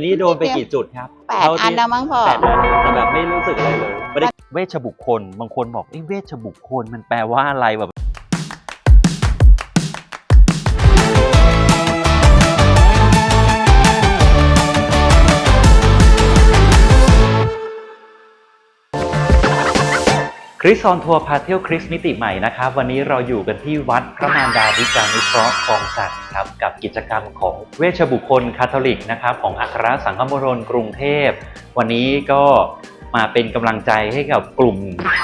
อันนี้โดนไปกี่จุดครับแปดเท่าอันที่แล้วมั้งพ่อแปดอันแต่แบบไม่รู้สึกอะไรเลยไม่ได้เวชบุคคล บางคนบอกเอ้ยเวชบุคคลมันแปลว่าอะไรแบบ คริสออนทัวร์พาเที่ยวคริสมิติใหม่นะครับ วันนี้เราอยู่กันที่วัดพระมารดาวิจานุเคราะห์คลองจันทร์ครับกับกิจกรรมของเวชบุคคลคาทอลิกนะครับของอัครสังฆมรนกรุงเทพ วันนี้ก็มาเป็นกำลังใจให้กับกลุ่ม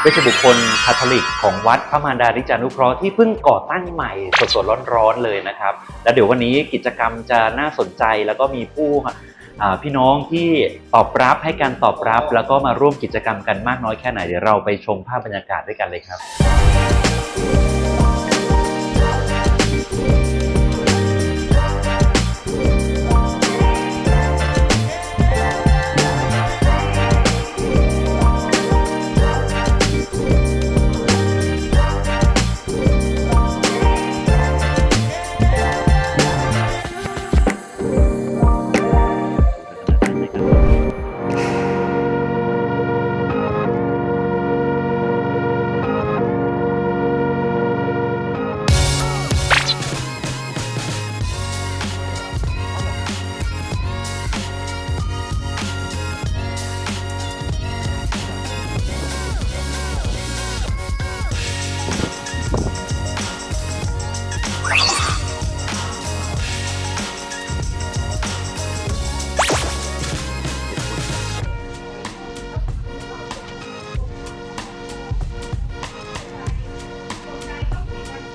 เวชบุคคลคาทอลิก ของวัดพระมารดาวิจานุเคราะห์ที่เพิ่งก่อตั้งใหม่สดๆร้อนๆเลยนะครับ แล้วเดี๋ยววันนี้กิจกรรมจะน่าสนใจแล้วก็มีผู้ พี่น้องที่ตอบรับให้การตอบรับ แล้วก็มาร่วมกิจกรรมกันมากน้อยแค่ไหนเดี๋ยวเราไปชมภาพบรรยากาศด้วยกันเลยครับ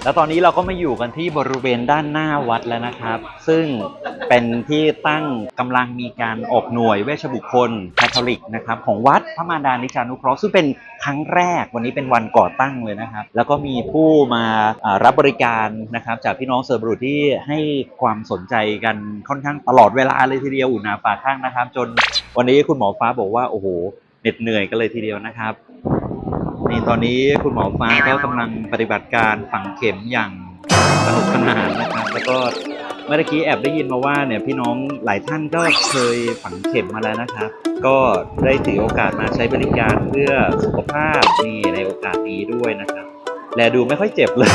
แล้วตอนนี้เราก็มาอยู่กันที่บริเวณด้านหน้าวัดแล้วนะครับ ซึ่งเป็นที่ตั้งกำลังมีการอบหน่วยเวชบุคคลคาทอลิกนะครับของวัดพระมารดานิจานุเคราะห์ซึ่งเป็นครั้งแรกวันนี้เป็นวันก่อตั้งเลยนะครับ แล้วก็มีผู้มาอ่ารับบริการนะครับ จากพี่น้องเซอร์บรุที่ให้ความสนใจกันค่อนข้างตลอดเวลาเลยทีเดียวอุ่นหนาฝาข้างนะครับ จนวันนี้คุณหมอฟ้าบอกว่าโอ้โหเหน็ดเหนื่อยกันเลยทีเดียวนะครับ นี่ตอนนี้คุณหมอฟ้าก็กำลังปฏิบัติการฝังเข็มอย่างสนุกสนานนะครับ แล้วก็เมื่อกี้แอบได้ยินมาว่าเนี่ยพี่น้องหลายท่านก็เคยฝังเข็มมาแล้วนะครับ ก็ได้ถือโอกาสมาใช้บริการเพื่อสุขภาพนี่ในโอกาสนี้ด้วยนะครับ แลดูไม่ค่อยเจ็บเลย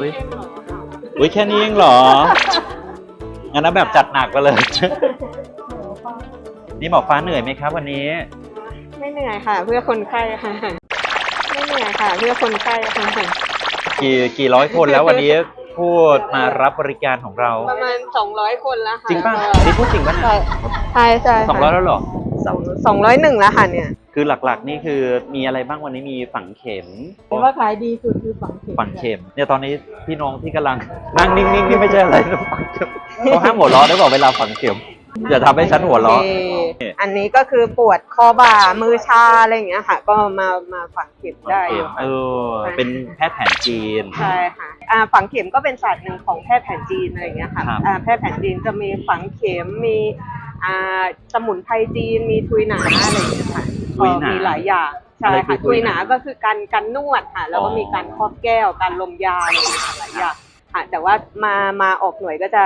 อุ๊ยอุ้ยแค่นี้เองเหรอ งั้นเอาแบบจัดหนักไปเลย นี่หมอฟ้าเหนื่อยไหมครับวันนี้ ไม่เหนื่อยค่ะ เพื่อคนไข้ค่ะ ไม่เหนื่อยค่ะ เพื่อคนไข้ค่ะ กี่กี่ร้อยคนแล้ววันนี้พูดมารับบริการของเรา ประมาณสองร้อยคนแล้วค่ะจริงป่ะนี่พูดจริงป่ะเนี่ยใช่ใช่สองร้อยแล้วเหรอสองสองร้อยหนึ่งแล้วค่ะเนี่ย คือหลักๆ นี่คือมีอะไรบ้างวันนี้มีฝังเข็มแต่ว่าขายดีสุดคือฝังเข็มฝังเข็มเนี่ยตอนนี้พี่น้องที่กำลังนั่งนิ่งๆนี่ไม่ใช่อะไรนะฝังเข็มเขาห้ามหัวเราะได้บอกเวลาฝังเข็ม อย่าทำให้ฉันหัวเราะโอเคอันนี้ก็คือปวดคอบ่ามือชาอะไรอย่างเงี้ยค่ะ ก็มามาฝังเข็มฝังได้เข็มเออ เป็นแพทย์แผนจีน ใช่ค่ะอ่าฝังเข็มก็เป็นศาสตร์หนึ่งของแพทย์แผนจีนอะไรอย่างเงี้ยค่ะครับ อ่าแพทย์แผนจีนจะมีฝังเข็มมีอ่าสมุนไพรจีนมีทุยหนาอะไรอย่างเงี้ยค่ะทุยหนาก็มีหลายอย่างใช่อะไรคืค่ะอทุทุยยหหนานาก็คือการการนวดค่ะ แล้วก็อ๋อมีการครอบแก้วการลมยาอะไรอย่างเงี้ยค่ะหลายอย่างค่ะแต่ว่ามามาออกหน่วยก็จะ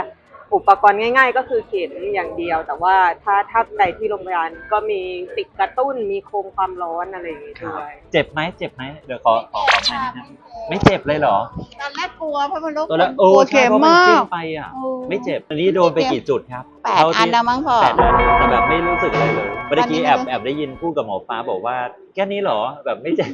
อุปกรณ์ง่าย ๆ ก็คือเข็มอย่างเดียว แต่ว่าถ้าถ้าไปที่โรงพยาบาลก็มีติดกระตุ้นมีโคมความร้อนอะไรอย่างเงี้ยด้วยเจ็บไหมเจ็บไหมเดี๋ยวขอขอขอให้นิดนึงไม่เจ็บเลยเหรอตอนแรกกลัวเพราะมันรบตัวแรกกโอ้ลัวใช่เข็มเพราะมันมาจิ้กมไปอะโอ้ไม่เจ็บอันนี้โดนไปกี่จุดครับแปดเท่าอันที่แล้วมั้งพ่อ แปดอันแต่แบบไม่รู้สึกอะไรเลยเมื่อกี้อันนี้แอบไม่รู้แอบได้ยินพูดกับหมอฟ้าบอกว่า แค่นี้เหรอแบบไม่เจ็บ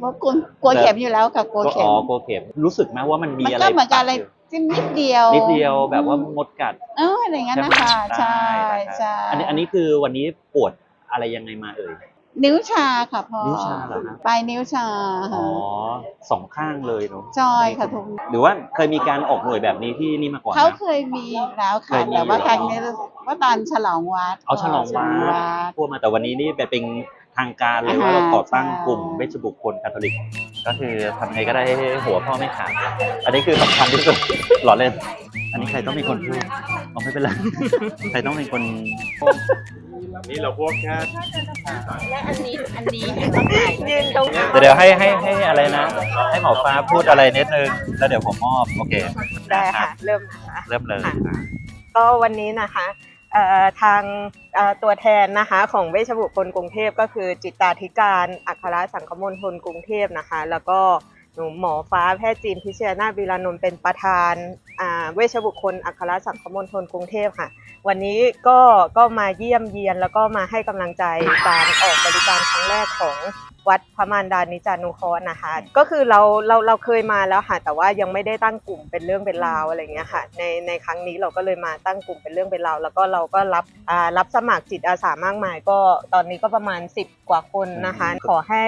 เพราะกลัวกลัวเข็มอยู่แล้วค่ะกลัวก็เข็อ๋มอกลัวเข็มรู้สึกไหมว่ามันมีมันอะไรก็เหมือนกับอะไร จิ้มนิดเดียวนิดเดียวแบบว่ามดกัด เอออะไรอย่างนั้นไหมนะคะ ใช่ได้ใช่ อันนี้อันนี้คือวันนี้ปวดอะไรยังไงมาเอ่ย นิ้วชาค่ะพ่อนิ้วชาเหรอครับปลายนิ้วชาอ๋อค่ะสองข้างเลยเนาะใช่ค่ะทุก หรือว่าเคยมีการออกหน่วยแบบนี้ที่นี่มาก่อนเขานะเคยมีแล้วเคค่ะยมี แต่ว่าอยู่ครั้งนี้ว่าตอนฉลองวัดเอาฉลองวัฉลดพวกมาแต่วันนี้นี่เป็นทางการเลยว่า เราก่อตั้งกลุ่มเวชบุคคลคาทอลิก ก็คือทำไงก็ได้ให้หัวพ่อไม่ขาดอันนี้คือสำคัญที่สุด หล่อเล่น อันนี้ใครต้องเป็นคนพูดเอาไม่เป็นไร ใครต้องเป็นคน นี่เราพวกแค่และอันนี้อันนี้ต้องใส่ยืนตรงเดี๋ยวเดี๋ยวให้ให้ให้อะไรนะ ให้หมอฟ้าพูดอะไรนิดนึง แล้วเดี๋ยวผมมอบโอเค ได้ค่ะ เริ่มนะคะเริ่มเลยค่ะกก็วันนี้นะคะเอ่อทางเอ่อตัวแทนนะคะของเวชบุคคลกรุงเทพก็คือจิตาธิการอัครสังคมณฑลกรุงเทพนะคะ แล้วก็ห นูหมอฟ้าแพทย์จีนพิเชียนาวีรานนท์เป็นประธานาเวชบุคคล อัครสังคมณฑลกรุงเทพค่ะ วันนี้ก็ก็มาเยี่ยมเยียนแล้วก็มาให้กำลังใจการออกบริการครั้งแรกของวัดพระมารดานิจานุเคราะห์นะคะ ก็คือเราเราเราเคยมาแล้วค่ะ แต่ว่ายังไม่ได้ตั้งกลุ่มเป็นเรื่องเป็นราวอะไรเงี้ยค่ะ ในในครั้งนี้เราก็เลยมาตั้งกลุ่มเป็นเรื่องเป็นราวแล้วก็เราก็รับอ่ารับสมัครจิตอาสามากมาย ก็ตอนนี้ก็ประมาณ 10 กว่าคนนะคะ ขอให้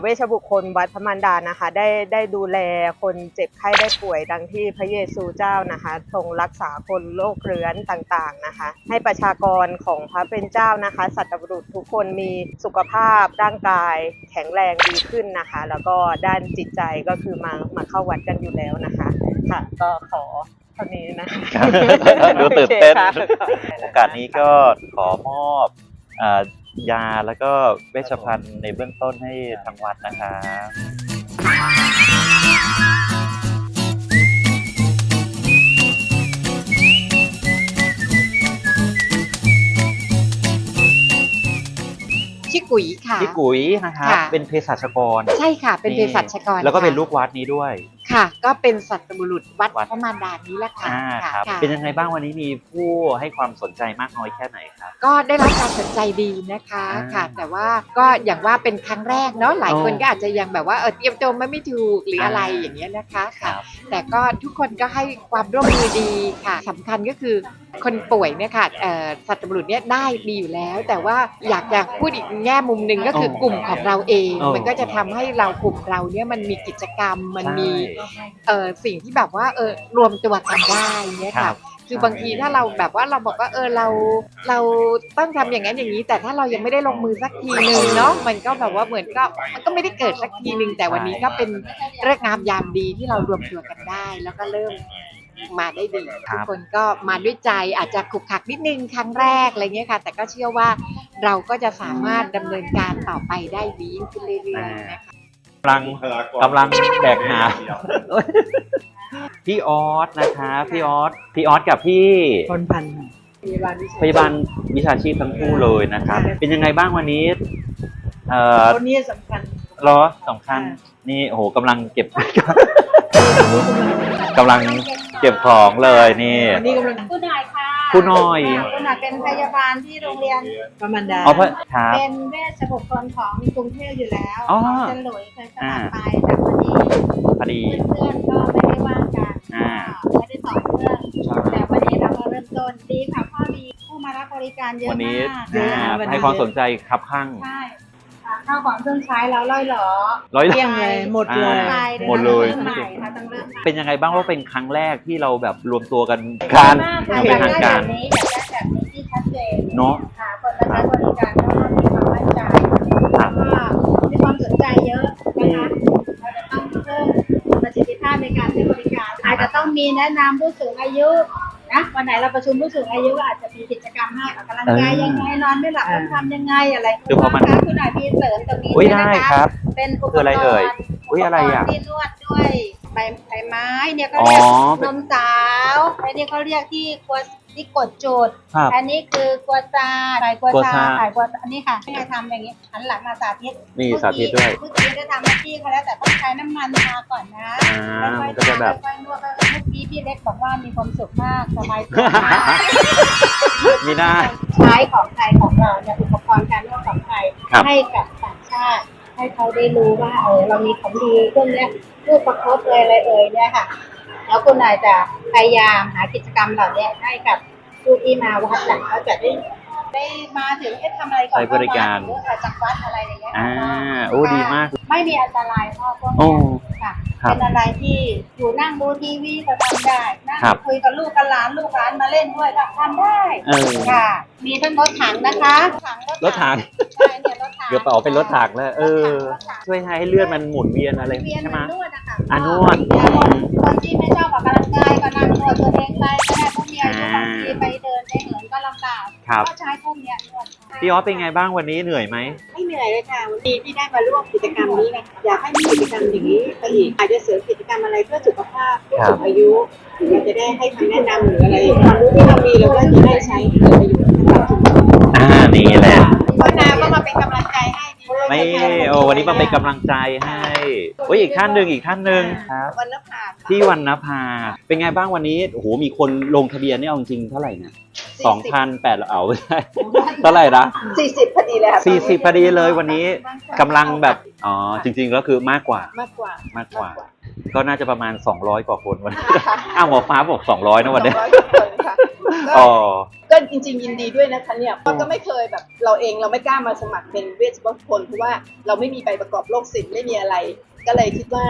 เวชบุคคลวัดพระมารดานะคะ ได้ได้ดูแลคนเจ็บไข้ได้ป่วยดังที่พระเยซูเจ้านะคะทรงรักษาคนโรคเรื้อนต่างๆนะคะ ให้ประชากรของพระเป็นเจ้านะคะ สัตว์บุรุษทุกคนมีสุขภาพร่างกายแข็งแรงดีขึ้นนะคะ แล้วก็ด้านจิตใจก็คือมามาเข้าวัดกันอยู่แล้วนะคะค่ะก็ขอเท่านี้นะคะดูตื่นเต้นโอคค่ะโอกาสนี้ก็ขอมอบเอ่อ ยาแล้วก็เวชภัณฑ์ในเบื้องต้นให้ทางวัดนะคะชื่อกุ๋ยค่ะ พี่กุ๋ยนะครับค่ะ เป็นเภสัชกรใช่ค่ะ เป็นเภสัชกรแล้วก็เป็นค่ะลูกวัดนี้ด้วย ค่ะ ก็เป็นสัตบุรุษวัดวัด พระมารดานี้แหละค่ะอ่าค่ะครับ ค่ะเป็นยังไงบ้างวันนี้มีผู้ให้ความสนใจมากน้อยแค่ไหนครับ ก็ได้รับการสนใจดีนะคะอ่าค่ะ แต่ว่าก็อย่างว่าเป็นครั้งแรกเนาะหลายคนอ๋อก็อาจจะยังแบบว่าเออเตรียมตัวมาไม่ถูกหรืออะไรอ่า อย่างเงี้ยนะคะคค่ะ รับ แต่ก็ทุกคนก็ให้ความร่วมมือดีค่ะสำคัญก็คือคนป่วยเนี่ยค่ะเอ่อสัตว์บุรุษเนี่ยได้ดีอยู่แล้ว แต่ว่าอยากจะพูดอีกแง่มุมหนึ่งก็คืออ๋อกลุ่มของเราเองอ๋อมันก็จะทำให้เรากลุ่มเราเนี่ยมันมีกิจกรรมมันมีใช่เออสิ่งที่แบบว่าเออรวมตัวกันได้เนี่ยครัค่ะบคือบางทีถ้าเราแบบว่าเราบอกว่าเออเราเราต้องทำอย่างนั้นอย่างนี้ แต่ถ้าเรายังไม่ได้ลงมือสักทีหนึ่งเนาะมันก็แบบว่าเหมือนก็มันก็ไม่ได้เกิดสักทีหนึ่งแต่วันนี้ก็เป็นเรื่องงามยามดีที่เรารวมตัวกันได้ แล้วก็เริ่มมาได้ดีครับทุกคนก็มาด้วยใจอาจจะขลุกขลักนิดนึงครั้งแรกอะไรเงี้ยค่ะ แต่ก็เชื่อว่าเราก็จะสามารถดำเนินการต่อไปได้ดียิ่งขึ้นเรื่อยๆนะคะ กำลังกำลังแบกหา พี่ออสนะคะ พี่ออสพี่ออสกับพี่คนพันพยาบาลวิชาชีพทั้งคู่เลยนะครับ เป็นยังไงบ้างวันนี้ เอ่อคนนี้สำคัญรอสำคัญ นี่โอ้โหกำลังเก็บกำลังเก็บของเลยนี่วันนี้กำลังคุณหน่อยค่ะ คุณหน่อย คุณหน่อยเป็นพยาบาลที่โรงเรียน ประมาณดาเอาพระครับ เป็นเวชบุคคลของกรุงเทพอยู่แล้วอ๋อเฉนหลุยเคยสมัครไปแต่พอดีพอดี เพื่อนๆก็ไม่ได้ว่างกันอ่าไม่ได้สอนเพื่อนแต่วันนี้เราก็เริ่มต้นดีค่ะพ่อมีผู้มารับบริการเยอะวันนี้มากอ่าให้ความสนใจครับข้าง ใช่ค่ะ ข้าวของเครื่องใช้แล้วล่อยหลอร้อยเกลี้ยงเลยหมดเลยอ่าไปหมดเลยต้องริ่ใหม่ค่ะต้องเริ่มใหม่เป็นยังไงบ้างว่าเป็นครั้งแรกที่เราแบบรวมตัวกันการมากค่ะเป็นทางการอยได้แบบนี้อยากได้แบบนี้ที่ชัดเจนเนาะ ค่ะคนมาใช้บริการก็มีความมั่นใจครับแล้วก็มีความสนใจเยอะนะคะเราจะต้องเพิ่มประสิทธิภาพในการให้บริการ อาจจะต้องมีแนะนำผู้สูงอายุนะวันไหนเราประชุมผู้สูงอายุก็อาจจะ ลังกายเออยังไงนอนไม่หลับต้องทำยังไงอะไรคือพอมันคะคุณหน่อยมีเสริมตรงนี้อุ้ยด้วยได้นะคะครับ เป็นอุปคืออะไรกเอ่รยณ์อุ๊ยอะไรอะปกณ์ที่นวดด้วยใบใบไม้เนี่ยก็อ๋อเรียกเป็นนมสาวไอ้นี่เขาเรียกที่กลัว ที่กดจุด ครับอันนี้คือกลัวซาไข่กลัวกัวซาซาไข่กลัวซาอันนี้ค่ะให้ทำอย่างนี้หันหลังมาสาธิตนี่สาธิตด้วยเมื่อกี้ได้ทำหน้าที่เขาแล้วแต่ต้องใช้น้ำมันทาก่อนนะอ่าค่มัอยนๆก็จะแบบ ค่อยๆนวดเมื่อกี้พี่เล็กบอกว่ามีความสุขมากสบายตัวมาก มีหน้า ใช้ของไทยของเราเนี่ยอุปกรณ์การนวดของไทยครับให้กับต่างชาติ ให้เขาได้รู้ว่าเออเรามีของดีพวกเนี้ยลูกประคบเลยอะไรเอ่ยเนี่ยค่ะ แล้วคุณนายจะพยายามหากิจกรรมเหล่านี้ให้กับผู้ที่มาวัดหลังเขาจะได้ได้มาถึงเอ๊ะทำอะไรก่อนใช้บริการหรือออกจากวัดอะไรอย่างเงี้ยอ่าค่ะโอ้ดีมาก ไม่มีอันตรายเพราะพวกโอ้ เนี้ยค่ะครับเป็นอะไรที่อยู่นั่งดูทีวีก็ทำได้นั่งครับ คุยกับลูกกับหลานลูกหลานมาเล่นด้วยก็ทำได้เออค่ะ มีทั้งรถถังนะคะถังรถถังใช่เนี่ยรถถังเดี๋ยวต่อเป็นรถถังแล้ว เออ รถถังช่วยให้เลือดมันหมุนเวียนอะไรเวียนใช่ไหม นวดนะคะ อะนวดคนคนที่ไม่ชอบออกกำลังกายก็นั่งนวดตัวเองไปก็ได้พวกมีอายุบางทีไปเดินไปเหินก็ลำบากครับ ก็ใช้พวกเนี้ยนวดให้พี่ออสเป็นไงบ้างวันนี้เหนื่อยไหม ไม่เหนื่อยเลยค่ะวันนี้ที่ได้มาร่วมกิจกรรมนี้นะคะอยากให้มีกิจกรรมอย่างนี้ไปอีกอาจจะเสริมกิจกรรมอะไรเพื่อสุขภาพผู้สูงอายุอยากจะได้ให้คำแนะนำหรืออะไรความรู้ที่เรามีเราก็จะได้ใช้เกิดประโยชน์ให้กับชุมชนอ่านี่แหละพ่อนาก็มาเป็นกำลังใจให้ดีด้วย ไม่โอ้วันนี้มาเป็นกำลังใจให้โอ้ยอีกท่านหนึ่งอีกท่านหนึ่งครับวันนภาค่ะพี่วรรณภา เป็นไงบ้างวันนี้โอ้โหมีคนลงทะเบียนเนี่ยเอาจริงๆเท่าไหร่นะสองพันแปดเอาไม่ใช่เท่าไหร่นะสี่สิบพอดีแล้วสี่สิบพอดีเลยวันนี้กำลังแบบอ๋อจริงๆแล้วคือมากกว่ามากกว่ามากกว่า ก็น่าจะประมาณ 200 กว่าคนวันนี้อ้าวหมอฟ้าบอก200นะวันนี้ส องร้อยกว่าคนค่ะก็อ๋อ ก็จริงๆยินดีด้วยนะคะเนี่ยเพราะก็ไม่เคยแบบเราเองเราไม่กล้ามาสมัครเป็นเวชบุคคลเพราะว่าเราไม่มีใบประกอบโรคศิลป์ไม่มีอะไร ก็เลยคิดว่า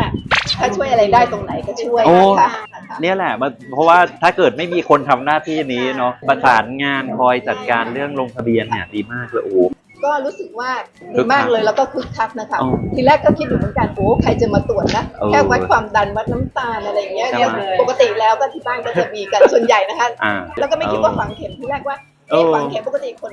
ถ้าช่วยอะไรได้ตรงไหนก็ช่วยโอ้ นะคะเนี่ยแหละมันเพราะว่าถ้าเกิดไม่มีคนทำหน้าที่นี้เนาะประสานงานคอยจัดการเรื่องลงทะเบียนเนี่ยดีมากเลยโอ้โห ก็รู้สึกว่าดีมากเลยแล้วก็คึกคักนะคะอ๋อทีแรกก็คิดอยู่เหมือนกันโอ้ใครจะมาตรวจนะเออแค่วัดความดันวัดน้ำตาลอะไรอย่างเงี้ยใช่เนี่ยไหมปกติแล้วก็ที่บ้านก็จะมีกันส่วนใหญ่นะคะอ่าแล้วก็ไม่คิดว่าฝังเข็มที่แรกว่าเอเอ๊ะอฝังเข็มปกติคน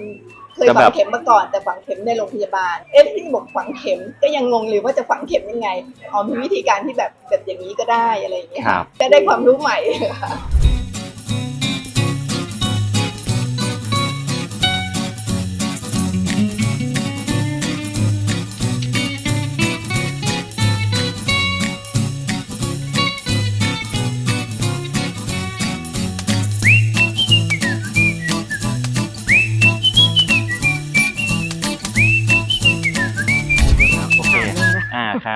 เคยจะแบฝับงเข็มมาก่อนแต่ฝังเข็มในโรงพยาบาล เอ๊ะที่บอกฝังเข็มก็ยังงงเลยว่าจะฝังเข็มยังไงอ๋อมีวิธีการที่แบบแบบอย่างนี้ก็ได้อะไรอย่างเงี้ยครับก็ได้ความรู้ใหม่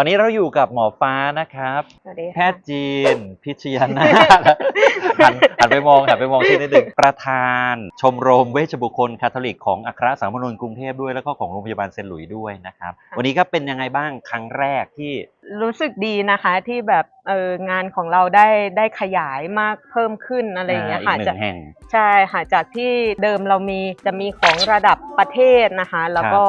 อนนี้เราอยู่กับหมอฟ้านะครับ สวัสดีแพค่ะทย์จีน พิชยานาถหันหันไปมองหันไปมองที่นิดหนึ่งประธาน ชมรมเวชบุคคลคาทอลิกของอัครสามนนกรุงเทพด้วยแล้วก็ของโรงพยาบาลเซนต์หลุยส์ด้วยนะครับ วันนี้ก็เป็นยังไงบ้างครั้งแรกที่ รู้สึกดีนะคะที่แบบเอองานของเราได้ได้ขยายมากเพิ่มขึ้นอะไรอย่างเงี้ยอีค่ะกหนึ่จะงแห่ง ใช่ค่ะจากที่เดิมเรามีจะมีของระดับประเทศนะคะ แล้วก็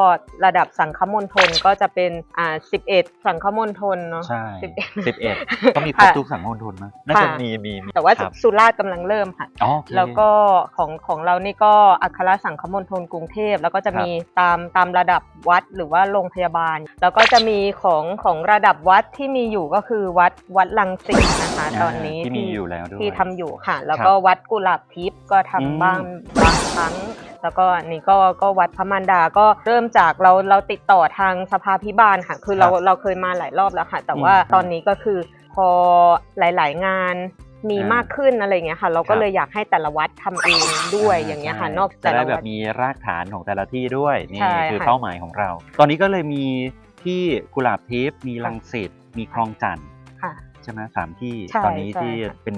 ระดับสังคมณฑลก็จะเป็นอ่า11 สังคมณฑลเนาะใช่11สิบเอ็ดก็มีครบค่ะทุกสังคมณฑลมั้ยน่าจะค่ะมีมีมีแต่ว่าครับสุราษฎร์กำลังเริ่มค่ะอ๋อโอเคแล้วก็ของของเรานี่ก็อัครสังคมณฑลกรุงเทพ แล้วก็จะครับมีตามตามระดับวัดหรือว่าโรงพยาบาล แล้วก็จะมีของของระดับวัดที่มีอยู่ก็คือวัดวัดลังสิตนะคะตอนนี้ที่มีอยู่แล้วด้วยที่ทำอยู่ค่ะ แล้วครับก็วัดกุหลาบทิพย์ก็ทำอืมบ้างบางครั้งแล้วก็อันนี่ก็ก็วัดพระมารดาก็เริ่มจากเราเราติดต่อทางสภาพิบาลค่ะ คือเราครับเราเคยมาหลายรอบแล้วค่ะ แต่ว่าอืมตอนนี้ก็คือพอหลายๆ งานมีอ่ามมากขึ้นอะไรอย่างเงี้ยค่ะ เราก็ครับเลยอยากให้แต่ละวัดทำเองด้วยอย่างเงี้ยค่ะใช่นอกจะแต่ได้ละแบวับดมีรากฐานของแต่ละที่ด้วยนี่ใช่คือค่ะเป้าหมายของเรา ตอนนี้ก็เลยมีที่กุหลาบทิพย์มีลังสิตมีคลองจันทร์ค่ะ ใช่ไหมสามที่ใช่ตอนนี้ใช่ที่ค่ะ เป็น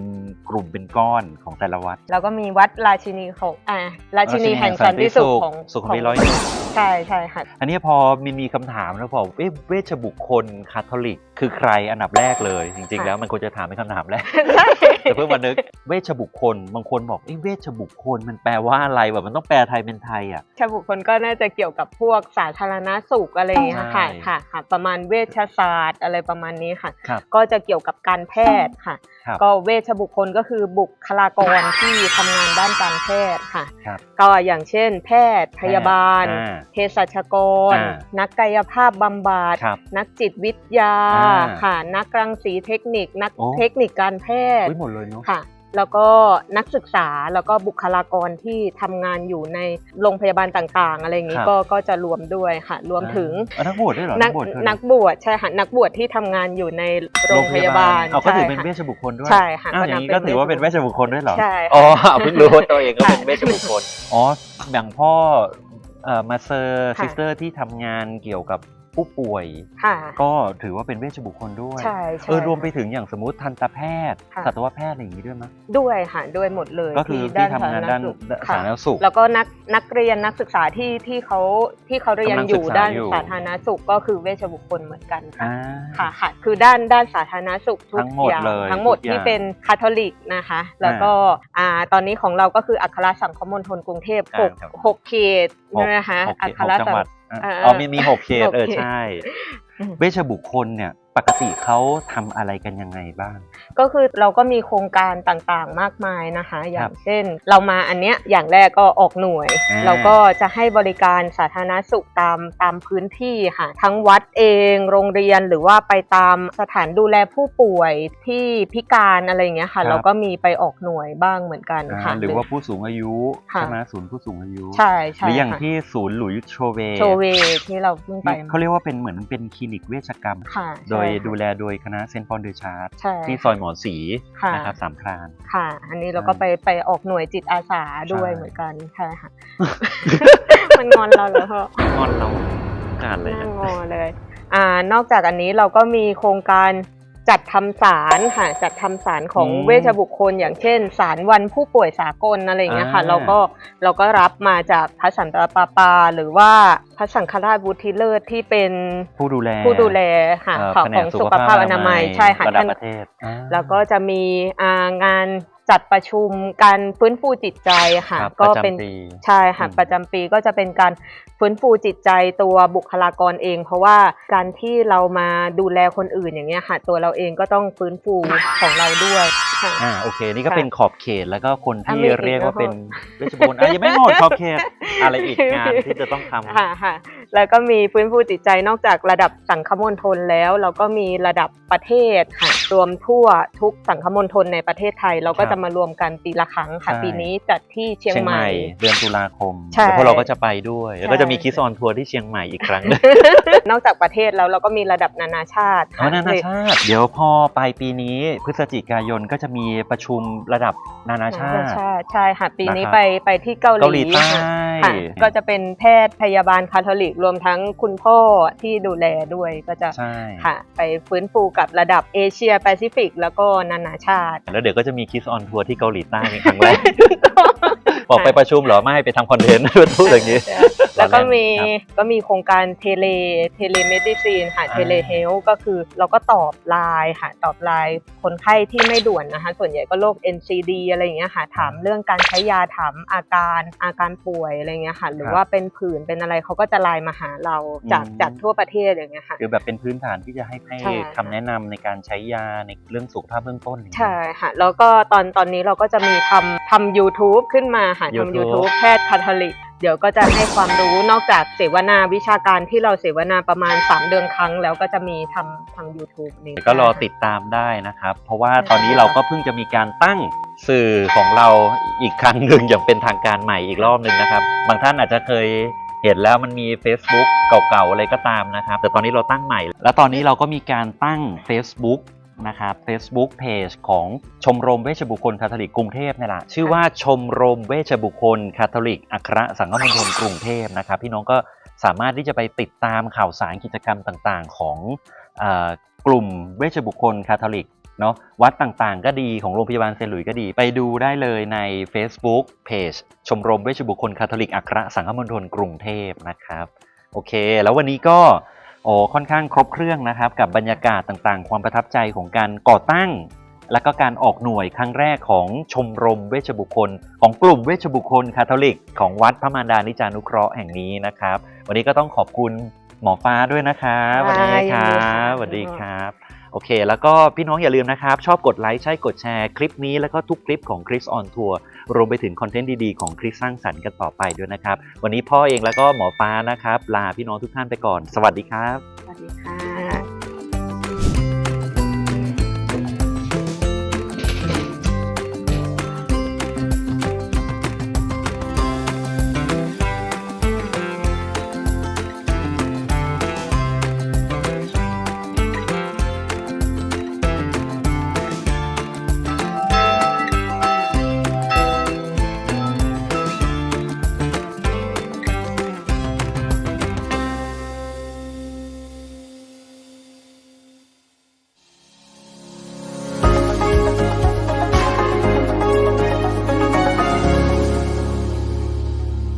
กลุ่มเป็นก้อนของแต่ละวัดแล้วก็มีวัดราชินีของอ่าราชินีแห่งสันติสุขของสุขุมของวิทร้อยหนึ่งใช่ใช่ค่ะอันนี้พอมีมีคำถามแล้วพอเอ๊ะเวชบุคคลคาทอลิก คือใครอันดับแรกเลย จริงๆค่ะแล้วมันควรจะถามเป็นคำถามแรก ใช่ แต่เพิ่งมานึกเวชบุคคลบางคนบอกเอ้เวชบุคคลมันแปลว่าอะไรแบบมันต้องแปลไทยเป็นไทยอะ ชาวบุคคลก็น่าจะเกี่ยวกับพวกสาธารณสุขอะไรอย่างเงี้ยค่ะใช่ ค่ะค่ะ ประมาณเวชศาสตร์อะไรประมาณนี้ค่ะ ครับ ก็จะเกี่ยวกับการแพทย์ค่ะ ครับก็เวชบุคคลก็คือบุคลากรที่ทำงานด้านการแพทย์ค่ะ ครับ ก็อย่างเช่น แพทย์พยาบาล อ่าเภสัชกร อ่า นักกายภาพบำบัดครับ นักจิตวิทยาอ่าค่ะ นักรังสีเทคนิค นักโอ้ เทคนิคการแพทย์ อุ๊ยหมดเลยเนาะ ค่ะ แล้วก็นักศึกษาแล้วก็บุคลากรที่ทำงานอยู่ในโรงพยาบาลต่างๆ อะไรอย่างนี้ครับ ก็ก็จะรวมด้วยค่ะ รวมถึงอ่านักบวชด้วยเหรอนักบวชด้วยเหรอนักบวชใช่ค่ะนักบวชที่ทำงานอยู่ในโรงพยาบาลเอาก็ถือเป็นใช่เวค่ะชบุคคลด้วยใช่ค่ะอ้าวก็อนัย่าบงนี้เป็นก็ถือว่าเป็นเวชบุคคลด้วยเหรอ ใช่อ๋อค่ะเพิ่งรู้ว่าตัวเองก็เป็นค่ะเวชบุคคล อ๋ออย่างพ่อเอ่อมาเซอร์ค่ะ ซิสเตอร์ที่ทำงานเกี่ยวกับ ผู้ป่วย ค่ะ ก็ถือว่าเป็นเวชบุคคลด้วย ใช่ใช่เออรวมไปถึงอย่างสมมุติทันตแพทย์ ค่ะ สัตวแพทย์อะไรอย่างนี้ด้วยมั้ย ด้วยค่ะด้วยหมดเลยก็คือที่ทำงานด้านสาธารณสุขสาธารณสุข แล้วก็นักนักเรียนนักศึกษาที่ที่เขาที่เขาเรียนกำลังอยู่ศึกษาด้านอยู่ สาธารณสุขก็คือเวชบุคคลเหมือนกันค่ะ อ่า ค่ะค่ะคือด้านด้านสาธารณสุขทุทั้กงหมดอย่างเลยทั้งหมดทุกอย่างที่เป็นคาทอลิกนะคะ แล้วก็อ่าตอนนี้ของเราก็คืออัครสังคมณฑลกรุงเทพหกอ่าครับหกเขตหก นะคะหกอัเขตคหกรจังสังหวัดอะเอออ๋อมีมีหกเขตหกเออเขตใช่อืมเวชบุคคลเนี่ย ปกติเขาทำอะไรกันยังไงบ้าง ก็คือเราก็มีโครงการต่างๆมากมายนะคะอคย่ารังบเช่น เรามาอันเนี้ยอย่างแรกก็ออกหน่วย อ่า เราก็จะให้บริการสาธารณสุขตามตามพื้นที่ค่ะ ทั้งวัดเองโรงเรียนหรือว่าไปตามสถานดูแลผู้ป่วยที่พิการอะไรอย่างเงี้ยค่ะ เราก็มีไปออกหน่วยบ้างเหมือนกันอ่าค่ะหรือว่าผู้สูงอายุค่ะ ใช่ไหมศูนย์ผู้สูงอายุใช่หใช่รืออย่างค่ะที่ศูนย์หลุยส์โชเวโชเวที่เราเพิ่งไปเขาเรียกว่าเป็นเหมือนเป็นคลินิกเวชกรรม ค่ะโดยใช่ค่ะดูแลโดยคณะเซนต์ปอนเดชาร์ดใช่ที่ซอยหมอสีค่ะนะครับสามพรานค่ะ อันนี้เราก็ไปไปออกหน่วยจิตอาสาด้วยใช่เหมือนกันใช่ค่ะมันงอนเราแล้วเหรองอนเราการเลยน่านะงอเลยอ่านอกจากอันนี้เราก็มีโครงการ จัดทำสารค่ะจัดทำสารของอืมเวชบุคคล อย่างเช่น สารวันผู้ป่วยสากลอะไรอย่างเงี้ยค่ะอ่าเราก็เราก็รับมาจากพระสันตะปาปา หรือว่าพระสังฆราชวุฒิเลิศที่เป็นผู้ดูแลผู้ดูแลค่ะเอ่อของแผนของสุขภาพอนามัยใช่ค่ะระดับท่านประเทศอ่าแล้วก็จะมีอ่างาน จัดประชุมการฟื้นฟูจิตใจค่ะครับก็ประจำเป็นปีใช่ค่ะอืม ประจำปีก็จะเป็นการฟื้นฟูจิตใจตัวบุคลากรเอง เพราะว่าการที่เรามาดูแลคนอื่นอย่างเงี้ยค่ะ ตัวเราเองก็ต้องฟื้นฟูของเราด้วยค่ะ อ่าโอเค นี่ก็ค่ะเป็นขอบเขตแล้วก็คนที่อะมีอีกเรียกว่านะคะเป็นเวชบุคคลอะยังไม่หมดขอบเขตอะไรอีกงานที่จะต้องทำ ค่ะค่ะ แล้วก็มีฟื้นฟูจิตใจนอกจากระดับสังคมณฑลแล้ว เราก็มีระดับประเทศค่ะรวมทั่วทุกสังคมณฑลในประเทศไทย เราก็ครับจะมารวมกันปีละครั้งค่ะใช่ ปีนี้จัดที่เชียงใหม่ เดือนตุลาคมใช่แล้วพวกเราก็จะไปด้วย แล้วก็จะมีใช่ คิสออนทัวร์ที่เชียงใหม่อีกครั้งหนึงนอกจากประเทศแล้วเราก็มีระดับนานาชาติอ๋อค่ะ นานาชาติ เดี๋ยวพอปลายปีนี้พฤศจิกายนก็จะมีประชุมระดับนานาชานาตินาชาติใช่ค่ะปีนี้นะครับ ไปไปที่เกาหเกาหลีลีใต้ค่ะค่ะก็จะเป็นแพทย์พยาบาลคาทอลิกรวมทั้งคุณพ่อที่ดูแลด้วยก็จะใช่ค่ะไปฟื้นฟูกับระดับเอเชียแปซิฟิกแล้วก็นานาชาติ แล้วเดี๋ยวก็จะมีคิสออนทัวร์ที่เกาหลีใต้เป็นครั้งแรกบอกไปประชุมเหรอไม่ไปทำคอนเทนต์พูดอย่างนี้ แล้วก็มีครับก็มีโครงการเทเลเทเลเมดิซีนค่ะอ่าเทเลเฮลก็คือเราก็ตอบไลน์ค่ะตอบไลน์คนไข้ที่ไม่ด่วนนะคะส่วนใหญ่ก็โรค NCD อะไรอย่างเงี้ยค่ะถามเรื่องการใช้ยาถามอาการอาการป่วยอะไรเงี้ยค่ะหรือว่าเป็นผื่นเป็นอะไรเขาก็จะไลน์มาหาเราจากอืมจากทั่วประเทศอย่างเงี้ยค่ะคือแบบเป็นพื้นฐานที่จะให้ให้ใช่คำแนะนำในการใช้ยาในเรื่องสุขภาพเบื้องต้นอย่างนี้ใช่ค่ะแล้วก็ตอนตอนนี้เราก็จะมีทำทำ YouTube ขึ้นมาค่ะ YouTube ทำ YouTube แพทย์คาทอลิกเดี๋ยวก็จะให้ความรู้นอกจากเสวนาวิชาการที่เราเสวนาประมาณ 3 เดือนครั้ง แล้วก็จะมีทำทำ YouTube นี้ก็รอติดตามได้นะครับ เพราะว่าตอนนี้เราก็เพิ่งจะมีการตั้งสื่อของเราอีกครั้งหนึ่งอย่างเป็นทางการใหม่อีกรอบหนึ่งนะครับ บางท่านอาจจะเคย เห็นแล้วมันมี Facebook เก่าๆอะไรก็ตามนะครับ แต่ตอนนี้เราตั้งใหม่ แล้วตอนนี้เราก็มีการตั้ง Facebook นะครับ Facebook Page ของชมรมเวชบุคคลคาทอลิกกรุงเทพนี่แหละชื่อว่าชมรมเวชบุคคลคาทอลิกอัครสังฆมณฑลกรุงเทพนะครับ พี่น้องก็สามารถที่จะไปติดตามข่าวสารกิจกรรมต่างๆ ของกลุ่มเวชบุคคลคาทอลิก เนาะวัดต่างๆ ก็ดีของโรงพยาบาลเซนต์หลุยส์ก็ดี ไปดูได้เลยใน Facebook Page ชมรมเวชบุคคลคาทอลิกอัครสังฆมณฑลกรุงเทพนะครับ โอเค แล้ววันนี้ก็โอ้ค่อนข้างครบเครื่องนะครับ กับบรรยากาศต่างๆ ความประทับใจของการก่อตั้ง และก็การออกหน่วยครั้งแรกของชมรมเวชบุคคล ของกลุ่มเวชบุคคลคาทอลิก ของวัดพระมารดานิจานุเคราะห์แห่งนี้นะครับ วันนี้ก็ต้องขอบคุณหมอฟ้าด้วยนะครับวันนี้คค่ะยินดีรัค่ะบสวัสดีครับ โอเค แล้วก็พี่น้องอย่าลืมนะครับ ชอบกดไลค์ใช่กดแชร์คลิปนี้แล้วก็ทุกคลิปของคริสออนทัวร์รวมไปถึงคอนเทนต์ดีๆของคริสสร้างสรรค์กันต่อไปด้วยนะครับ วันนี้พ่อเองแล้วก็หมอฟ้านะครับ ลาพี่น้องทุกท่านไปก่อน สวัสดีครับ สวัสดีค่ะ